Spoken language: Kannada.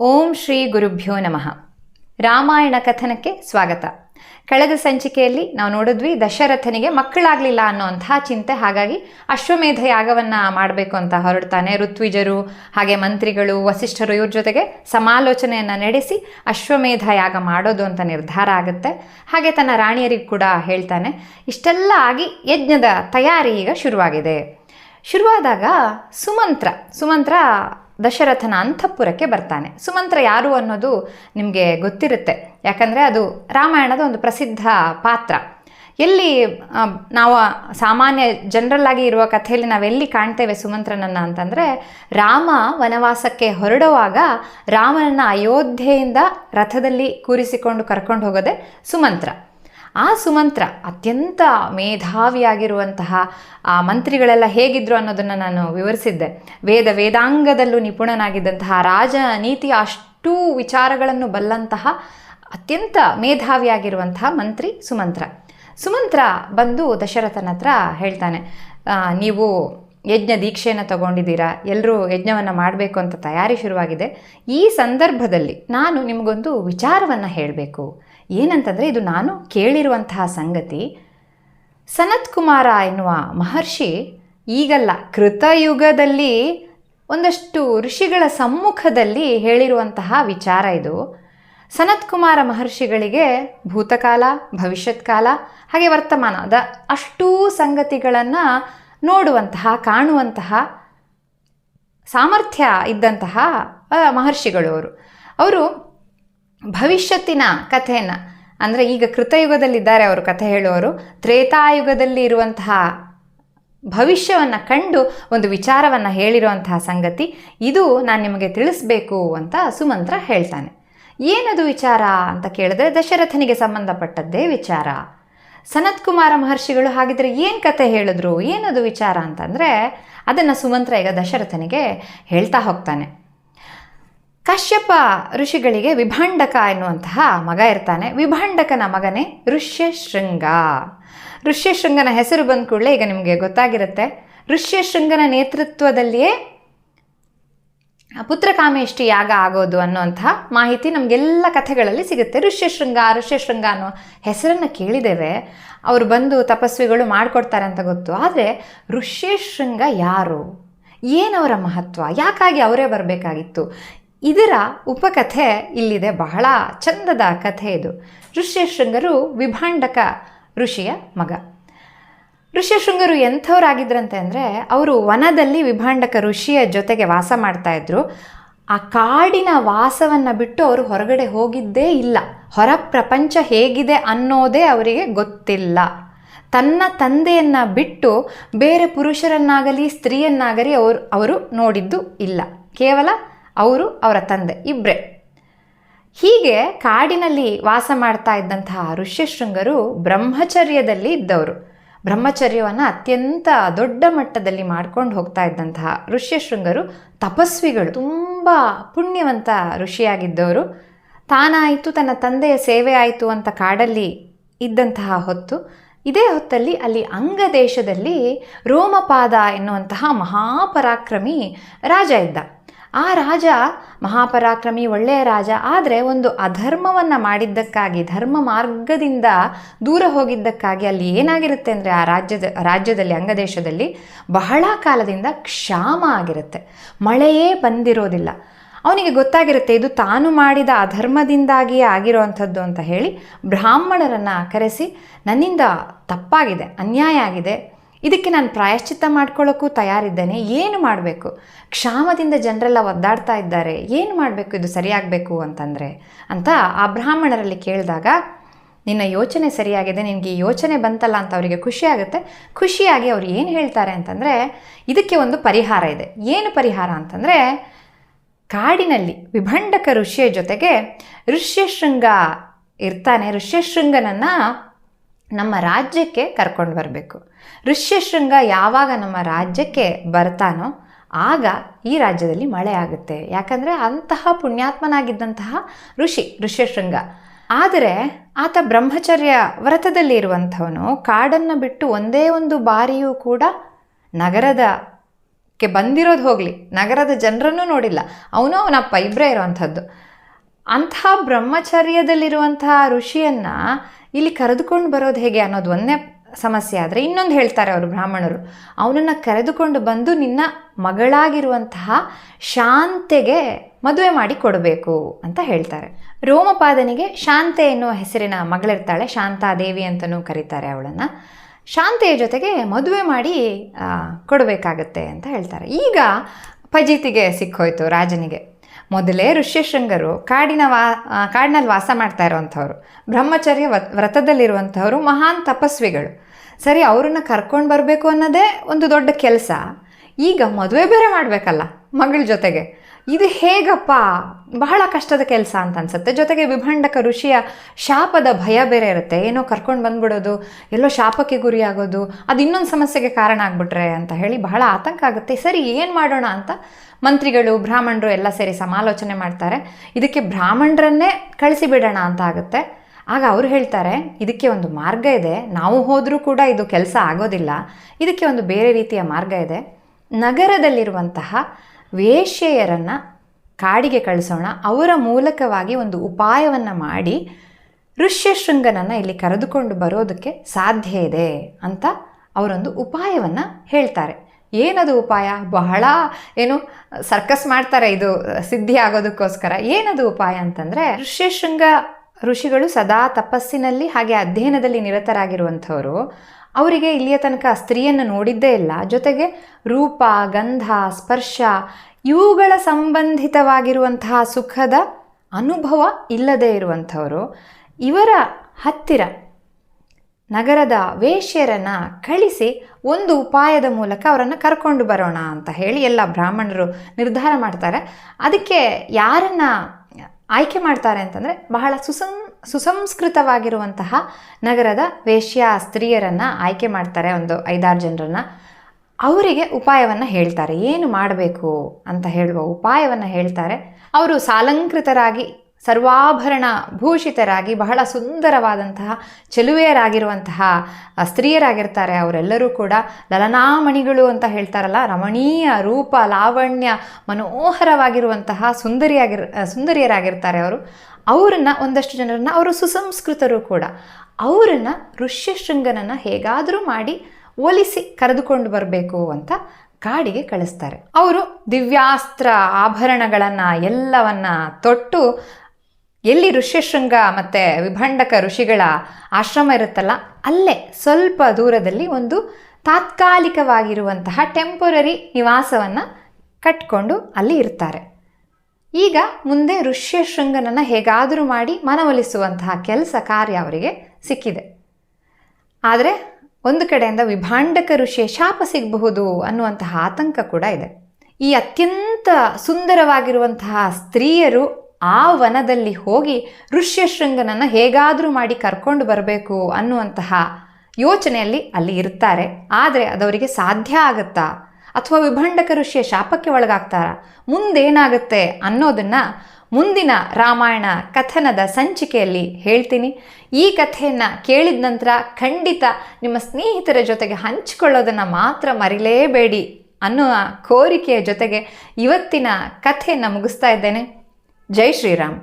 ಓಂ ಶ್ರೀ ಗುರುಭ್ಯೋ ನಮಃ. ರಾಮಾಯಣ ಕಥನಕ್ಕೆ ಸ್ವಾಗತ. ಕಳೆದ ಸಂಚಿಕೆಯಲ್ಲಿ ನಾವು ನೋಡಿದ್ವಿ ದಶರಥನಿಗೆ ಮಕ್ಕಳಾಗಲಿಲ್ಲ ಅನ್ನೋಂತಹ ಚಿಂತೆ, ಹಾಗಾಗಿ ಅಶ್ವಮೇಧ ಯಾಗವನ್ನು ಮಾಡಬೇಕು ಅಂತ ಹೊರಡ್ತಾನೆ. ಋತ್ವಿಜರು, ಹಾಗೆ ಮಂತ್ರಿಗಳು, ವಸಿಷ್ಠರು ಇವ್ರ ಜೊತೆಗೆ ಸಮಾಲೋಚನೆಯನ್ನು ನಡೆಸಿ ಅಶ್ವಮೇಧ ಯಾಗ ಮಾಡೋದು ಅಂತ ನಿರ್ಧಾರ ಆಗುತ್ತೆ. ಹಾಗೆ ತನ್ನ ರಾಣಿಯರಿಗೆ ಕೂಡ ಹೇಳ್ತಾನೆ, ಇಷ್ಟೆಲ್ಲ ಆಗಿ ಯಜ್ಞದ ತಯಾರಿ ಈಗ ಶುರುವಾಗಿದೆ. ಶುರುವಾದಾಗ ಸುಮಂತ್ರ ಸುಮಂತ್ರ ದಶರಥನ ಅಂತಃಪುರಕ್ಕೆ ಬರ್ತಾನೆ. ಸುಮಂತ್ರ ಯಾರು ಅನ್ನೋದು ನಿಮಗೆ ಗೊತ್ತಿರುತ್ತೆ. ಯಾಕಂದರೆ ಅದು ರಾಮಾಯಣದ ಒಂದು ಪ್ರಸಿದ್ಧ ಪಾತ್ರ. ಎಲ್ಲಿ ನಾವು ಸಾಮಾನ್ಯ ಜನರಲ್ ಆಗಿ ಇರುವ ಕಥೆಯಲ್ಲಿ ನಾವೆಲ್ಲಿ ಕಾಣ್ತೇವೆ ಸುಮಂತ್ರನನ್ನು ಅಂತಂದರೆ, ರಾಮ ವನವಾಸಕ್ಕೆ ಹೊರಡುವಾಗ ರಾಮನನ್ನು ಅಯೋಧ್ಯೆಯಿಂದ ರಥದಲ್ಲಿ ಕೂರಿಸಿಕೊಂಡು ಕರ್ಕೊಂಡು ಹೋಗೋದೆ ಸುಮಂತ್ರ. ಆ ಸುಮಂತ್ರ ಅತ್ಯಂತ ಮೇಧಾವಿಯಾಗಿರುವಂತಹ ಆ ಮಂತ್ರಿಗಳೆಲ್ಲ ಹೇಗಿದ್ರು ಅನ್ನೋದನ್ನು ನಾನು ವಿವರಿಸಿದ್ದೆ. ವೇದ ವೇದಾಂಗದಲ್ಲೂ ನಿಪುಣನಾಗಿದ್ದಂತಹ ರಾಜ ನೀತಿ ಅಷ್ಟೂ ವಿಚಾರಗಳನ್ನು ಬಲ್ಲಂತಹ ಅತ್ಯಂತ ಮೇಧಾವಿಯಾಗಿರುವಂತಹ ಮಂತ್ರಿ ಸುಮಂತ್ರ. ಸುಮಂತ್ರ ಬಂದು ದಶರಥನ ಹತ್ರ ಹೇಳ್ತಾನೆ ನೀವು ಯಜ್ಞ ದೀಕ್ಷೆಯನ್ನು ತಗೊಂಡಿದ್ದೀರಾ? ಎಲ್ಲರೂ ಯಜ್ಞವನ್ನು ಮಾಡಬೇಕು ಅಂತ ತಯಾರಿ ಶುರುವಾಗಿದೆ. ಈ ಸಂದರ್ಭದಲ್ಲಿ ನಾನು ನಿಮಗೊಂದು ವಿಚಾರವನ್ನು ಹೇಳಬೇಕು. ಏನಂತಂದರೆ ಇದು ನಾನು ಕೇಳಿರುವಂತಹ ಸಂಗತಿ. ಸನತ್ ಕುಮಾರ ಎನ್ನುವ ಮಹರ್ಷಿ ಈಗಲ್ಲ ಕೃತಯುಗದಲ್ಲಿ ಒಂದಷ್ಟು ಋಷಿಗಳ ಸಮ್ಮುಖದಲ್ಲಿ ಹೇಳಿರುವಂತಹ ವಿಚಾರ ಇದು. ಸನತ್ ಕುಮಾರ ಮಹರ್ಷಿಗಳಿಗೆ ಭೂತಕಾಲ, ಭವಿಷ್ಯತ್ಕಾಲ, ಹಾಗೆ ವರ್ತಮಾನದ ಅಷ್ಟೂ ಸಂಗತಿಗಳನ್ನು ನೋಡುವಂತಹ, ಕಾಣುವಂತಹ ಸಾಮರ್ಥ್ಯ ಇದ್ದಂತಹ ಮಹರ್ಷಿಗಳು ಅವರು ಅವರು ಭವಿಷ್ಯತ್ತಿನ ಕಥೆಯನ್ನು, ಅಂದರೆ ಈಗ ಕೃತಯುಗದಲ್ಲಿದ್ದಾರೆ ಅವರು ಕಥೆ ಹೇಳುವವರು, ತ್ರೇತಾಯುಗದಲ್ಲಿ ಇರುವಂತಹ ಭವಿಷ್ಯವನ್ನು ಕಂಡು ಒಂದು ವಿಚಾರವನ್ನು ಹೇಳಿರುವಂತಹ ಸಂಗತಿ, ಇದು ನಾನು ನಿಮಗೆ ತಿಳಿಸ್ಬೇಕು ಅಂತ ಸುಮಂತ್ರ ಹೇಳ್ತಾನೆ. ಏನದು ವಿಚಾರ ಅಂತ ಕೇಳಿದ್ರೆ, ದಶರಥನಿಗೆ ಸಂಬಂಧಪಟ್ಟದ್ದೇ ವಿಚಾರ. ಸನತ್ ಕುಮಾರ ಮಹರ್ಷಿಗಳು ಹಾಗಿದ್ರೆ ಏನು ಕತೆ ಹೇಳಿದ್ರು, ಏನದು ವಿಚಾರ ಅಂತಂದರೆ, ಅದನ್ನು ಸುಮಂತ್ರ ಈಗ ದಶರಥನಿಗೆ ಹೇಳ್ತಾ ಹೋಗ್ತಾನೆ. ಕಶ್ಯಪ ಋಷಿಗಳಿಗೆ ವಿಭಾಂಡಕ ಎನ್ನುವಂತಹ ಮಗ ಇರ್ತಾನೆ. ವಿಭಾಂಡಕನ ಮಗನೇ ಋಷ್ಯಶೃಂಗ. ಋಷ್ಯಶೃಂಗನ ಹೆಸರು ಬಂದ ಕೂಡಲೇ ಈಗ ನಿಮಗೆ ಗೊತ್ತಾಗಿರುತ್ತೆ. ಋಷ್ಯಶೃಂಗನ ನೇತೃತ್ವದಲ್ಲಿಯೇ ಪುತ್ರಕಾಮೇಷ್ಟಿ ಯಾಗ ಆಗೋದು ಅನ್ನುವಂತಹ ಮಾಹಿತಿ ನಮಗೆಲ್ಲ ಕಥೆಗಳಲ್ಲಿ ಸಿಗುತ್ತೆ. ಋಷ್ಯಶೃಂಗ ಋಷ್ಯಶೃಂಗ ಅನ್ನೋ ಹೆಸರನ್ನು ಕೇಳಿದ್ದೇವೆ. ಅವರು ಬಂದು ತಪಸ್ವಿಗಳು ಮಾಡಿಕೊಡ್ತಾರೆ ಅಂತ ಗೊತ್ತು. ಆದರೆ ಋಷ್ಯಶೃಂಗ ಯಾರು? ಏನವರ ಮಹತ್ವ? ಯಾಕಾಗಿ ಅವರೇ ಬರಬೇಕಾಗಿತ್ತು? ಇದರ ಉಪಕಥೆ ಇಲ್ಲಿದೆ. ಬಹಳ ಚಂದದ ಕಥೆ ಇದು. ಋಷ್ಯಶೃಂಗರು ವಿಭಾಂಡಕ ಋಷಿಯ ಮಗ. ಋಷ್ಯಶೃಂಗರು ಎಂಥವ್ರಾಗಿದ್ರಂತೆ ಅಂದರೆ ಅವರು ವನದಲ್ಲಿ ವಿಭಾಂಡಕ ಋಷಿಯ ಜೊತೆಗೆ ವಾಸ ಮಾಡ್ತಾ ಇದ್ರು. ಆ ಕಾಡಿನ ವಾಸವನ್ನು ಬಿಟ್ಟು ಅವರು ಹೊರಗಡೆ ಹೋಗಿದ್ದೇ ಇಲ್ಲ. ಹೊರ ಪ್ರಪಂಚ ಹೇಗಿದೆ ಅನ್ನೋದೇ ಅವರಿಗೆ ಗೊತ್ತಿಲ್ಲ. ತನ್ನ ತಂದೆಯನ್ನು ಬಿಟ್ಟು ಬೇರೆ ಪುರುಷರನ್ನಾಗಲಿ, ಸ್ತ್ರೀಯನ್ನಾಗಲಿ ಅವರು ಅವರು ನೋಡಿದ್ದು ಇಲ್ಲ. ಕೇವಲ ಅವರು ಅವರ ತಂದೆ ಇಬ್ಬರೇ ಹೀಗೆ ಕಾಡಿನಲ್ಲಿ ವಾಸ ಮಾಡ್ತಾ ಇದ್ದಂತಹ ಋಷ್ಯಶೃಂಗರು ಬ್ರಹ್ಮಚರ್ಯದಲ್ಲಿ ಇದ್ದವರು. ಬ್ರಹ್ಮಚರ್ಯವನ್ನು ಅತ್ಯಂತ ದೊಡ್ಡ ಮಟ್ಟದಲ್ಲಿ ಮಾಡ್ಕೊಂಡು ಹೋಗ್ತಾ ಇದ್ದಂತಹ ಋಷ್ಯಶೃಂಗರು ತಪಸ್ವಿಗಳು. ತುಂಬ ಪುಣ್ಯವಂತ ಋಷಿಯಾಗಿದ್ದವರು. ತಾನಾಯಿತು ತನ್ನ ತಂದೆಯ ಸೇವೆ ಆಯಿತು ಅಂತ ಕಾಡಲ್ಲಿ ಇದ್ದಂತಹ ಹೊತ್ತು, ಇದೇ ಹೊತ್ತಲ್ಲಿ ಅಲ್ಲಿ ಅಂಗ ದೇಶದಲ್ಲಿ ರೋಮಪಾದ ಎನ್ನುವಂತಹ ಮಹಾಪರಾಕ್ರಮಿ ರಾಜ ಇದ್ದ. ಆ ರಾಜ ಮಹಾಪರಾಕ್ರಮಿ ಒಳ್ಳೆಯ ರಾಜ, ಆದರೆ ಒಂದು ಅಧರ್ಮವನ್ನು ಮಾಡಿದ್ದಕ್ಕಾಗಿ, ಧರ್ಮ ಮಾರ್ಗದಿಂದ ದೂರ ಹೋಗಿದ್ದಕ್ಕಾಗಿ ಅಲ್ಲಿ ಏನಾಗಿರುತ್ತೆ ಅಂದರೆ ಆ ರಾಜ್ಯದ, ರಾಜ್ಯದಲ್ಲಿ, ಅಂಗದೇಶದಲ್ಲಿ ಬಹಳ ಕಾಲದಿಂದ ಕ್ಷಾಮ ಆಗಿರುತ್ತೆ. ಮಳೆಯೇ ಬಂದಿರೋದಿಲ್ಲ. ಅವನಿಗೆ ಗೊತ್ತಾಗಿರುತ್ತೆ, ಇದು ತಾನು ಮಾಡಿದ ಅಧರ್ಮದಿಂದಾಗಿಯೇ ಆಗಿರುವಂಥದ್ದು ಅಂತ ಹೇಳಿ ಬ್ರಾಹ್ಮಣರನ್ನು ಕರೆಸಿ ನನ್ನಿಂದ ತಪ್ಪಾಗಿದೆ, ಅನ್ಯಾಯ ಆಗಿದೆ ಇದಕ್ಕೆ ನಾನು ಪ್ರಾಯಶ್ಚಿತ್ತ ಮಾಡ್ಕೊಳ್ಳೋಕ್ಕೂ ತಯಾರಿದ್ದೇನೆ. ಏನು ಮಾಡಬೇಕು? ಕ್ಷಾಮದಿಂದ ಜನರೆಲ್ಲ ಒದ್ದಾಡ್ತಾ ಇದ್ದಾರೆ. ಏನು ಮಾಡಬೇಕು? ಇದು ಸರಿಯಾಗಬೇಕು ಅಂತಂದರೆ? ಅಂತ ಆ ಬ್ರಾಹ್ಮಣರಲ್ಲಿ ಕೇಳಿದಾಗ, ನಿನ್ನ ಯೋಚನೆ ಸರಿಯಾಗಿದೆ, ನಿನಗೆ ಈ ಯೋಚನೆ ಬಂತಲ್ಲ ಅಂತ ಅವರಿಗೆ ಖುಷಿಯಾಗುತ್ತೆ ಖುಷಿಯಾಗಿ ಅವ್ರು ಏನು ಹೇಳ್ತಾರೆ ಅಂತಂದರೆ, ಇದಕ್ಕೆ ಒಂದು ಪರಿಹಾರ ಇದೆ. ಏನು ಪರಿಹಾರ ಅಂತಂದರೆ, ಕಾಡಿನಲ್ಲಿ ವಿಭಂಡಕ ಋಷಿಯ ಜೊತೆಗೆ ಋಷ್ಯಶೃಂಗ ಇರ್ತಾನೆ. ಋಷ್ಯಶೃಂಗನನ್ನು ನಮ್ಮ ರಾಜ್ಯಕ್ಕೆ ಕರ್ಕೊಂಡು ಬರಬೇಕು. ಋಷ್ಯಶೃಂಗ ಯಾವಾಗ ನಮ್ಮ ರಾಜ್ಯಕ್ಕೆ ಬರ್ತಾನೋ ಆಗ ಈ ರಾಜ್ಯದಲ್ಲಿ ಮಳೆ ಆಗುತ್ತೆ. ಯಾಕಂದರೆ ಅಂತಹ ಪುಣ್ಯಾತ್ಮನಾಗಿದ್ದಂತಹ ಋಷಿ, ಋಷ್ಯಶೃಂಗ. ಆದರೆ ಆತ ಬ್ರಹ್ಮಚರ್ಯ ವ್ರತದಲ್ಲಿ ಇರುವಂಥವನು ಕಾಡನ್ನು ಬಿಟ್ಟು ಒಂದೇ ಒಂದು ಬಾರಿಯೂ ಕೂಡ ನಗರದ ಕ್ಕೆ ಬಂದಿರೋದು ಹೋಗಲಿ. ನಗರದ ಜನರನ್ನು ನೋಡಿಲ್ಲ. ಅವನು ಅವನಪ್ಪ ಇಬ್ಬರೇ ಇರೋವಂಥದ್ದು. ಅಂಥ ಬ್ರಹ್ಮಚರ್ಯದಲ್ಲಿರುವಂತಹ ಋಷಿಯನ್ನು ಇಲ್ಲಿ ಕರೆದುಕೊಂಡು ಬರೋದು ಹೇಗೆ ಅನ್ನೋದು ಒಂದೇ ಸಮಸ್ಯೆ ಆದರೆ ಇನ್ನೊಂದು ಹೇಳ್ತಾರೆ ಅವರು ಬ್ರಾಹ್ಮಣರು. ಅವನನ್ನು ಕರೆದುಕೊಂಡು ಬಂದು ನಿನ್ನ ಮಗಳಾಗಿರುವಂತಹ ಶಾಂತೆಗೆ ಮದುವೆ ಮಾಡಿ ಕೊಡಬೇಕು ಅಂತ ಹೇಳ್ತಾರೆ. ರೋಮಪಾದನಿಗೆ ಶಾಂತೆ ಎನ್ನುವ ಹೆಸರಿನ ಮಗಳಿರ್ತಾಳೆ, ಶಾಂತಾದೇವಿ ಅಂತಲೂ ಕರೀತಾರೆ ಅವಳನ್ನು. ಶಾಂತೆಯ ಜೊತೆಗೆ ಮದುವೆ ಮಾಡಿ ಕೊಡಬೇಕಾಗತ್ತೆ ಅಂತ ಹೇಳ್ತಾರೆ. ಈಗ ಫಜೀತಿಗೆ ಸಿಕ್ಕೋಯ್ತು ರಾಜನಿಗೆ. ಮೊದಲೇ ಋಷ್ಯಶೃಂಗರು ಕಾಡಿನ ವಾ ಕಾಡಿನಲ್ಲಿ ವಾಸ ಮಾಡ್ತಾ ಇರೋವಂಥವ್ರು. ಬ್ರಹ್ಮಚರ್ಯ ವ್ರತ, ವ್ರತದಲ್ಲಿರುವಂಥವ್ರು ಮಹಾನ್ ತಪಸ್ವಿಗಳು. ಸರಿ, ಅವ್ರನ್ನ ಕರ್ಕೊಂಡು ಬರಬೇಕು ಅನ್ನೋದೇ ಒಂದು ದೊಡ್ಡ ಕೆಲಸ. ಈಗ ಮದುವೆ ಬೇರೆ ಮಾಡಬೇಕಲ್ಲ, ಮಗಳ ಜೊತೆಗೆ. ಇದು ಹೇಗಪ್ಪ? ಬಹಳ ಕಷ್ಟದ ಕೆಲಸ ಅಂತ ಅನ್ಸುತ್ತೆ. ಜೊತೆಗೆ ವಿಭಂಡಕ ಋಷಿಯ ಶಾಪದ ಭಯ ಬೇರೆ ಇರುತ್ತೆ. ಏನೋ ಕರ್ಕೊಂಡು ಬಂದ್ಬಿಡೋದು, ಎಲ್ಲೋ ಶಾಪಕ್ಕೆ ಗುರಿ ಆಗೋದು ಅದು ಇನ್ನೊಂದು ಸಮಸ್ಯೆಗೆ ಕಾರಣ ಆಗ್ಬಿಟ್ರೆ ಅಂತ ಹೇಳಿ ಬಹಳ ಆತಂಕ ಆಗುತ್ತೆ. ಸರಿ, ಏನು ಮಾಡೋಣ ಅಂತ ಮಂತ್ರಿಗಳು, ಬ್ರಾಹ್ಮಣರು ಎಲ್ಲ ಸೇರಿ ಸಮಾಲೋಚನೆ ಮಾಡ್ತಾರೆ. ಇದಕ್ಕೆ ಬ್ರಾಹ್ಮಣರನ್ನೇ ಕಳಿಸಿಬಿಡೋಣ ಅಂತ ಆಗುತ್ತೆ. ಆಗ ಅವರು ಹೇಳ್ತಾರೆ, ಇದಕ್ಕೆ ಒಂದು ಮಾರ್ಗ ಇದೆ. ನಾವು ಹೋದರೂ ಕೂಡ ಇದು ಕೆಲಸ ಆಗೋದಿಲ್ಲ. ಇದಕ್ಕೆ ಒಂದು ಬೇರೆ ರೀತಿಯ ಮಾರ್ಗ ಇದೆ. ನಗರದಲ್ಲಿರುವಂತಹ ವೇಶ್ಯೆಯರನ್ನು ಕಾಡಿಗೆ ಕಳಿಸೋಣ. ಅವರ ಮೂಲಕವಾಗಿ ಒಂದು ಉಪಾಯವನ್ನು ಮಾಡಿ ಋಷ್ಯಶೃಂಗನನ್ನು ಇಲ್ಲಿ ಕರೆದುಕೊಂಡು ಬರೋದಕ್ಕೆ ಸಾಧ್ಯ ಇದೆ ಅಂತ ಅವರೊಂದು ಉಪಾಯವನ್ನು ಹೇಳ್ತಾರೆ. ಏನದು ಉಪಾಯ? ಬಹಳ ಏನು ಸರ್ಕಸ್ ಮಾಡ್ತಾರೆ ಇದು ಸಿದ್ಧಿ ಆಗೋದಕ್ಕೋಸ್ಕರ. ಏನದು ಉಪಾಯ ಅಂತಂದರೆ ಋಷ್ಯಶೃಂಗ ಋಷಿಗಳು ಸದಾ ತಪಸ್ಸಿನಲ್ಲಿ ಹಾಗೆ ಅಧ್ಯಯನದಲ್ಲಿ ನಿರತರಾಗಿರುವಂಥವರು, ಅವರಿಗೆ ಇಲ್ಲಿಯ ತನಕ ಸ್ತ್ರೀಯನ್ನು ನೋಡಿದ್ದೇ ಇಲ್ಲ. ಜೊತೆಗೆ ರೂಪ, ಗಂಧ, ಸ್ಪರ್ಶ, ಇವುಗಳ ಸಂಬಂಧಿತವಾಗಿರುವಂತಹ ಸುಖದ ಅನುಭವ ಇಲ್ಲದೇ ಇರುವಂಥವರು. ಇವರ ಹತ್ತಿರ ನಗರದ ವೇಶ್ಯರನ್ನು ಕಳಿಸಿ ಒಂದು ಉಪಾಯದ ಮೂಲಕ ಅವರನ್ನು ಕರ್ಕೊಂಡು ಬರೋಣ ಅಂತ ಹೇಳಿ ಎಲ್ಲ ಬ್ರಾಹ್ಮಣರು ನಿರ್ಧಾರ ಮಾಡ್ತಾರೆ. ಅದಕ್ಕೆ ಯಾರನ್ನು ಆಯ್ಕೆ ಮಾಡ್ತಾರೆ ಅಂತಂದರೆ ಬಹಳ ಸುಸಂ, ಸುಸಂಸ್ಕೃತವಾಗಿರುವಂತಹ ನಗರದ ವೇಶ್ಯ ಸ್ತ್ರೀಯರನ್ನು ಆಯ್ಕೆ ಮಾಡ್ತಾರೆ ಒಂದು ಐದಾರು ಜನರನ್ನು. ಅವರಿಗೆ ಉಪಾಯವನ್ನು ಹೇಳ್ತಾರೆ. ಏನು ಮಾಡಬೇಕು ಅಂತ ಹೇಳುವ ಉಪಾಯವನ್ನು ಹೇಳ್ತಾರೆ. ಅವರು ಸಾಲಂಕೃತರಾಗಿ ಸರ್ವಾಭರಣ ಭೂಷಿತರಾಗಿ ಬಹಳ ಸುಂದರವಾದಂತಹ ಚೆಲುವೆಯರಾಗಿರುವಂತಹ ಸ್ತ್ರೀಯರಾಗಿರ್ತಾರೆ. ಅವರೆಲ್ಲರೂ ಕೂಡ ಲಲನಾಮಣಿಗಳು ಅಂತ ಹೇಳ್ತಾರಲ್ಲ, ರಮಣೀಯ ರೂಪ, ಲಾವಣ್ಯ, ಮನೋಹರವಾಗಿರುವಂತಹ ಸುಂದರಿಯಾಗಿರ್ ಸುಂದರಿಯರಾಗಿರ್ತಾರೆ ಅವರು. ಅವರನ್ನು ಒಂದಷ್ಟು ಜನರನ್ನು, ಅವರು ಸುಸಂಸ್ಕೃತರು ಕೂಡ. ಅವರನ್ನು ಋಷ್ಯಶೃಂಗನನ್ನು ಹೇಗಾದರೂ ಮಾಡಿ ಒಲಿಸಿ ಕರೆದುಕೊಂಡು ಬರಬೇಕು ಅಂತ ಕಾಡಿಗೆ ಕಳಿಸ್ತಾರೆ. ಅವರು ದಿವ್ಯಾಸ್ತ್ರ ಆಭರಣಗಳನ್ನು ಎಲ್ಲವನ್ನ ತೊಟ್ಟು ಎಲ್ಲಿ ಋಷ್ಯಶೃಂಗ ಮತ್ತು ವಿಭಂಡಕ ಋಷಿಗಳ ಆಶ್ರಮ ಇರುತ್ತಲ್ಲ, ಅಲ್ಲೇ ಸ್ವಲ್ಪ ದೂರದಲ್ಲಿ ಒಂದು ತಾತ್ಕಾಲಿಕವಾಗಿರುವಂತಹ ಟೆಂಪೊರರಿ ನಿವಾಸವನ್ನು ಕಟ್ಕೊಂಡು ಅಲ್ಲಿ ಇರ್ತಾರೆ. ಈಗ ಮುಂದೆ ಋಷ್ಯಶೃಂಗನನ್ನು ಹೇಗಾದರೂ ಮಾಡಿ ಮನವೊಲಿಸುವಂತಹ ಕೆಲಸ ಕಾರ್ಯ ಅವರಿಗೆ ಸಿಕ್ಕಿದೆ. ಆದರೆ ಒಂದು ಕಡೆಯಿಂದ ವಿಭಾಂಡಕ ಋಷಿಯ ಶಾಪ ಸಿಗಬಹುದು ಅನ್ನುವಂತಹ ಆತಂಕ ಕೂಡ ಇದೆ. ಈ ಅತ್ಯಂತ ಸುಂದರವಾಗಿರುವಂತಹ ಸ್ತ್ರೀಯರು ಆ ವನದಲ್ಲಿ ಹೋಗಿ ಋಷ್ಯಶೃಂಗನನ್ನು ಹೇಗಾದರೂ ಮಾಡಿ ಕರ್ಕೊಂಡು ಬರಬೇಕು ಅನ್ನುವಂತಹ ಯೋಚನೆಯಲ್ಲಿ ಅಲ್ಲಿ ಇರ್ತಾರೆ. ಆದರೆ ಅದವರಿಗೆ ಸಾಧ್ಯ ಆಗುತ್ತಾ? ಅಥವಾ ವಿಭಂಡಕ ಋಷಿಯ ಶಾಪಕ್ಕೆ ಒಳಗಾಗ್ತಾರ? ಮುಂದೇನಾಗುತ್ತೆ ಅನ್ನೋದನ್ನು ಮುಂದಿನ ರಾಮಾಯಣ ಕಥನದ ಸಂಚಿಕೆಯಲ್ಲಿ ಹೇಳ್ತೀನಿ. ಈ ಕಥೆಯನ್ನು ಕೇಳಿದ ನಂತರ ಖಂಡಿತ ನಿಮ್ಮ ಸ್ನೇಹಿತರ ಜೊತೆಗೆ ಹಂಚಿಕೊಳ್ಳೋದನ್ನು ಮಾತ್ರ ಮರಿಲೇಬೇಡಿ ಅನ್ನುವ ಕೋರಿಕೆಯ ಜೊತೆಗೆ ಇವತ್ತಿನ ಕಥೆಯನ್ನು ಮುಗಿಸ್ತಾ ಇದ್ದೇನೆ. जय श्री राम